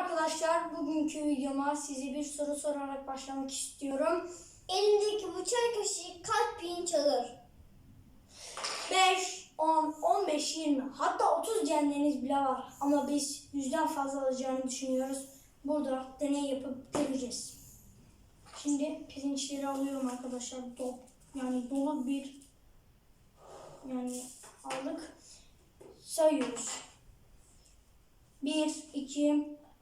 arkadaşlar. Bugünkü videoma size bir soru sorarak başlamak istiyorum. Elindeki bu çay kaşığı kaç pirinç alır? 5, 10, 15, 20 hatta 30 diyenleriniz bile var. Ama biz yüzden fazla alacağını düşünüyoruz. Burada deney yapıp göreceğiz. Şimdi pirinçleri alıyorum arkadaşlar. Dop, yani dolu bir yani aldık. Sayıyoruz. 1, 2,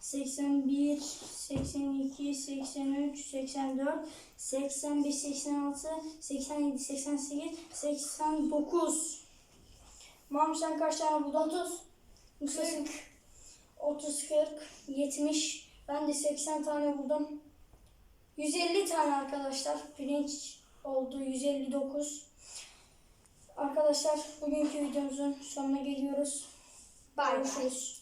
81, 82, 83, 84, 85, 86, 87, 88, 89. Mam sen kaç tane buldun? 30. 40. 30, 40, 70. Ben de 80 tane buldum. 150 tane arkadaşlar. Pirinç oldu 159. Arkadaşlar bugünkü videomuzun sonuna geliyoruz. Bay. Görüşürüz.